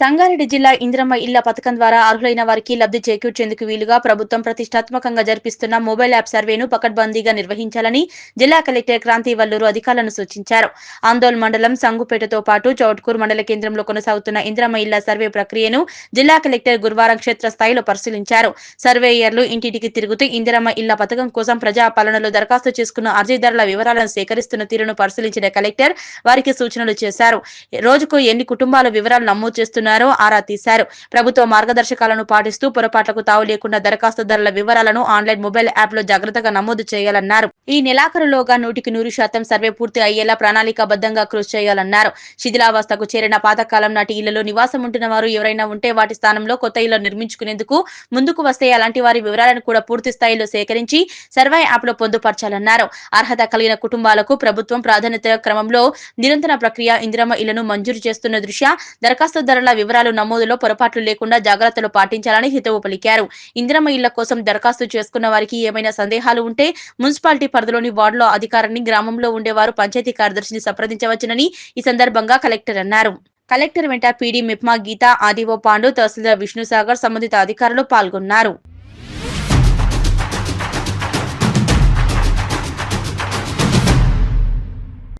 సంగారెడ్డి జిల్లా ఇందిరమ్మ ఇళ్ళ పథకం ద్వారా అర్హులైన వారికి లబ్ధి చేకూర్చేందుకు వీలుగా ప్రభుత్వం ప్రతిష్టాత్మకంగా జరిపిస్తున్న మొబైల్ యాప్ సర్వేను పకడ్బందీగా నిర్వహించాలని జిల్లా కలెక్టర్ క్రాంతి వల్లూరు అధికారులను సూచించారు. ఆందోళన మండలం సంగుపేటతో పాటు చౌట్కూర్ మండల కేంద్రంలో కొనసాగుతున్న ఇందిరమ్మ ఇళ్ళ సర్వే ప్రక్రియను జిల్లా కలెక్టర్ గురువారం క్షేత్రస్థాయిలో పరిశీలించారు. సర్వేయర్లు ఇంటింటికి తిరుగుతూ ఇందిరమ్మ ఇళ్ళ పథకం కోసం ప్రజా పాలనలో దరఖాస్తు చేసుకున్న అర్జీదారుల వివరాలను సేకరిస్తున్న తీరును పరిశీలించిన కలెక్టర్ వారికి సూచనలు చేశారు. రోజుకు ఎన్ని కుటుంబాల వివరాలు నమోదు చేస్తున్న చేస్తున్నారో ఆరా తీశారు. ప్రభుత్వ మార్గదర్శకాలను పాటిస్తూ పొరపాట్లకు తావు లేకుండా దరఖాస్తుదారుల వివరాలను ఆన్లైన్ మొబైల్ యాప్లో జాగ్రత్తగా నమోదు చేయాలన్నారు. ఈ నెలాఖరులోగా నూటికి నూరు శాతం సర్వే పూర్తి అయ్యేలా ప్రణాళికాబద్ధంగా కృషి చేయాలన్నారు. శిథిలావస్థకు చేరిన పాతకాలం నాటి ఇళ్ళలో నివాసం ఉంటున్న వారు ఎవరైనా ఉంటే వాటి స్థానంలో కొత్త ఇళ్ళు నిర్మించుకునేందుకు ముందుకు వస్తే అలాంటి వారి వివరాలను కూడా పూర్తి స్థాయిలో సేకరించి సర్వే యాప్లో పొందుపరచాలన్నారు. అర్హత కలిగిన కుటుంబాలకు ప్రభుత్వం ప్రాధాన్యత క్రమంలో నిరంతర ప్రక్రియ ఇందిరమ్మ ఇళ్ళను మంజూరు చేస్తున్న దృష్ట్యా దరఖాస్తుదారుల వివరాలు నమోదులో పొరపాట్లు లేకుండా జాగ్రత్తలు పాటించాలని హితవు పలికారు. ఇందిరమ్మ ఇళ్ళ కోసం దరఖాస్తు చేసుకున్న వారికి ఏమైనా సందేహాలు ఉంటే మున్సిపాలిటీ పరిధిలోని వార్డులో అధికారిని గ్రామంలో ఉండేవారు. పంచాయతీ కార్యదర్శిని సంప్రదించవచ్చునని ఈ సందర్భంగా కలెక్టర్ అన్నారు. కలెక్టర్ వెంట పీడీ మిప్మా గీత ఆదివో పాండు తహసీల్దార్ విష్ణుసాగర్ సంబంధిత అధికారులు పాల్గొన్నారు.